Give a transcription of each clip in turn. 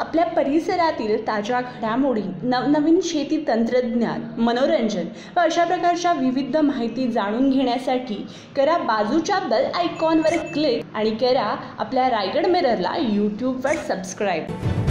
आपल्या परिसरातील ताज्या घडामोडी नवनवीन शेती तंत्रज्ञान मनोरंजन व अशा प्रकारच्या विविध माहिती जाणून घेण्यासाठी करा बाजूच्या बेल आयकॉनवर क्लिक आणि करा आपल्या रायगड मिररला यूट्यूबवर सबस्क्राईब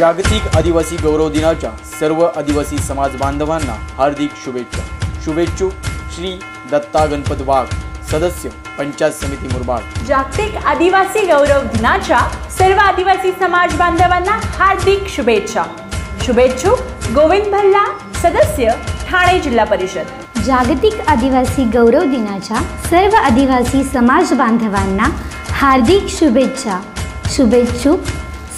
जागतिक आदिवासी गौरव दिनाच्या सर्व आदिवासी समाज बांधवांना हार्दिक शुभेच्छा. शुभेच्छुक श्री दत्ता गणपत वाघ सदस्य पंचायत समिती मुरबाड. जागतिक आदिवासी गौरव दिनाच्या सर्व आदिवासी समाज बांधवांना हार्दिक शुभेच्छा. शुभेच्छुक गोविंद भल्ला सदस्य ठाणे जिल्हा परिषद. जागतिक आदिवासी गौरव दिनाच्या सर्व आदिवासी समाज बांधवांना हार्दिक शुभेच्छा. शुभेच्छुक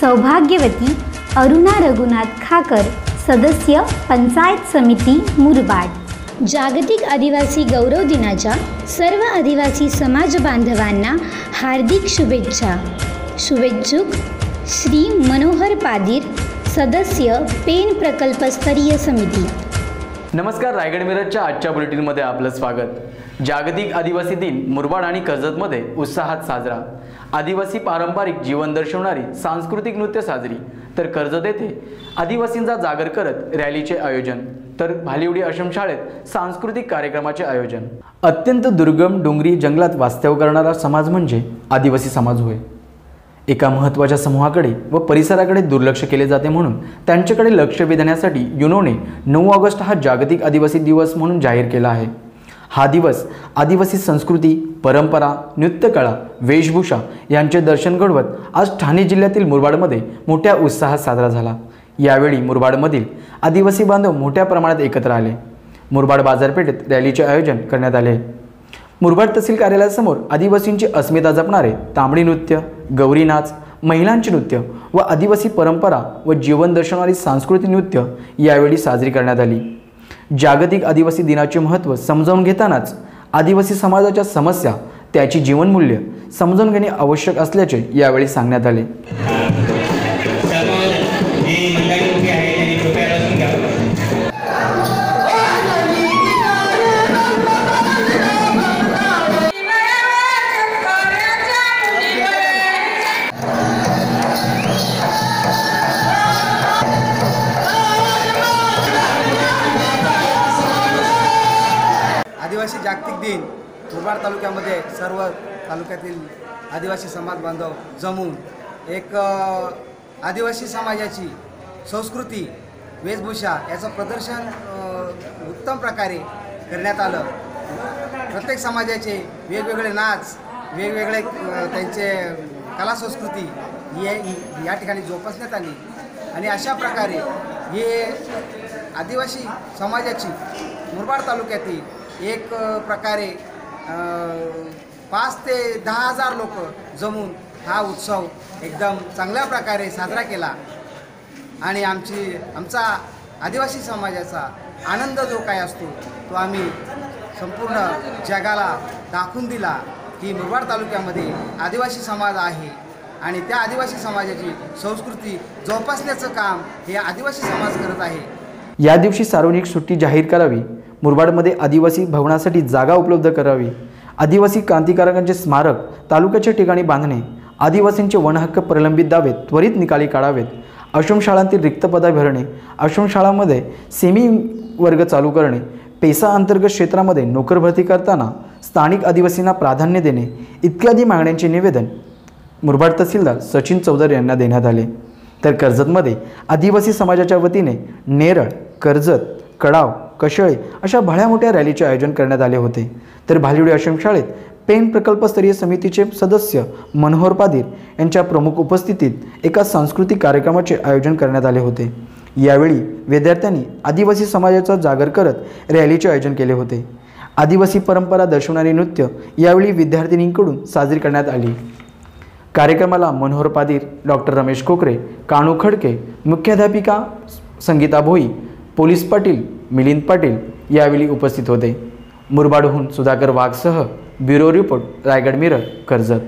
सौभाग्यवती अरुणा रघुनाथ खाकर सदस्य पंचायत समिती मुरबाड. जागतिक आदिवासी गौरव दिनाच्या सर्व आदिवासी समाज बांधवांना हार्दिक शुभेच्छा. शुभेच्छुक श्री मनोहर पादीर सदस्य पेन प्रकल्पस्तरीय समिती. नमस्कार रायगड मिरजच्या आजच्या बुलेटिनमध्ये आपलं स्वागत. जागतिक आदिवासी दिन मुरबाड आणि कर्जतमध्ये उत्साहात साजरा. आदिवासी पारंपरिक जीवन दर्शवणारी सांस्कृतिक नृत्य साजरी. तर कर्जत येथे आदिवासींचा जागर करत रॅलीचे आयोजन. तर भालिवडी आश्रमशाळेत सांस्कृतिक कार्यक्रमाचे आयोजन. अत्यंत दुर्गम डोंगरी जंगलात वास्तव्य करणारा समाज म्हणजे आदिवासी समाज होय. एका महत्त्वाच्या समूहाकडे व परिसराकडे दुर्लक्ष केले जाते म्हणून त्यांच्याकडे लक्ष वेधण्यासाठी युनोने नऊ ऑगस्ट हा जागतिक आदिवासी दिवस म्हणून जाहीर केला आहे. हा दिवस आदिवासी संस्कृती परंपरा नृत्यकला वेशभूषा यांचे दर्शन घडवत आज ठाणे जिल्ह्यातील मुरबाडमध्ये मोठ्या उत्साहात साजरा झाला. यावेळी मुरबाडमधील आदिवासी बांधव मोठ्या प्रमाणात एकत्र आले. मुरबाड बाजारपेठेत रॅलीचे आयोजन करण्यात आले. मुरबाड तहसील कार्यालयासमोर आदिवासींची अस्मिता जपणारे तांबडी नृत्य गौरी नाच महिलांचे नृत्य व आदिवासी परंपरा व जीवन दर्शवणारी सांस्कृतिक नृत्य यावेळी साजरी करण्यात आली. जागतिक आदिवासी दिनाचे महत्त्व समजावून घेतानाच आदिवासी समाजाच्या समस्या त्याची जीवनमूल्य समजून घेणे आवश्यक असल्याचे यावेळी सांगण्यात आले. जागतिक दिन मुरबाड तालुक्यामध्ये सर्व तालुक्यातील आदिवासी समाज बांधव जमून एक आदिवासी समाजाची संस्कृती वेशभूषा याचं प्रदर्शन उत्तम प्रकारे करण्यात आलं. प्रत्येक समाजाचे वेगवेगळे नाच वेगवेगळे त्यांचे कला संस्कृती हे या ठिकाणी जोपासण्यात आली. आणि अशा प्रकारे हे आदिवासी समाजाची मुरबाड तालुक्यातील एक प्रकारे पाच ते दहा हजार लोक जमून हा उत्सव एकदम चांगल्या प्रकारे साजरा केला. आणि आमची आमचा आदिवासी समाजाचा आनंद जो काय असतो तो आम्ही संपूर्ण जगाला दाखवून दिला की मुरबाड तालुक्यामध्ये आदिवासी समाज आहे. आणि त्या आदिवासी समाजाची संस्कृती जोपासण्याचं काम हे आदिवासी समाज करत आहे. या दिवशी सार्वजनिक सुट्टी जाहीर करावी मुरबाडमध्ये आदिवासी भवनासाठी जागा उपलब्ध करावी. आदिवासी क्रांतिकारकांचे स्मारक तालुक्याच्या ठिकाणी बांधणे आदिवासींचे वनहक्क प्रलंबित दावे त्वरित निकाली काढावेत आश्रमशाळांतील रिक्त पदा भरणे आश्रमशाळांमध्ये सेमी वर्ग चालू करणे पेसा अंतर्गत क्षेत्रामध्ये नोकर भरती करताना स्थानिक आदिवासींना प्राधान्य देणे इत्यादी मागण्यांचे निवेदन मुरबाड तहसीलदार सचिन चौधरी यांना देण्यात आले. तर कर्जतमध्ये आदिवासी समाजाच्या वतीने नेरळ कर्जत कडाव कशळे अशा भळ्या मोठ्या रॅलीचे आयोजन करण्यात आले होते. तर भालिवडी आश्रमशाळेत पेन प्रकल्पस्तरीय समितीचे सदस्य मनोहर पादीर यांच्या प्रमुख उपस्थितीत एका सांस्कृतिक कार्यक्रमाचे आयोजन करण्यात आले होते. यावेळी विद्यार्थ्यांनी आदिवासी समाजाचा जागर करत रॅलीचे आयोजन केले होते. आदिवासी परंपरा दर्शवणारे नृत्य यावेळी विद्यार्थिनींकडून साजरी करण्यात आली. कार्यक्रमाला मनोहर पादीर डॉक्टर रमेश कोकरे काणू खडके मुख्याध्यापिका संगीता भोई पोलीस पाटील मिलिंद पाटील यावेळी उपस्थित होते. मुरबाडहून Sudhakar वाघसह bureau report Raigad mirror Karjat.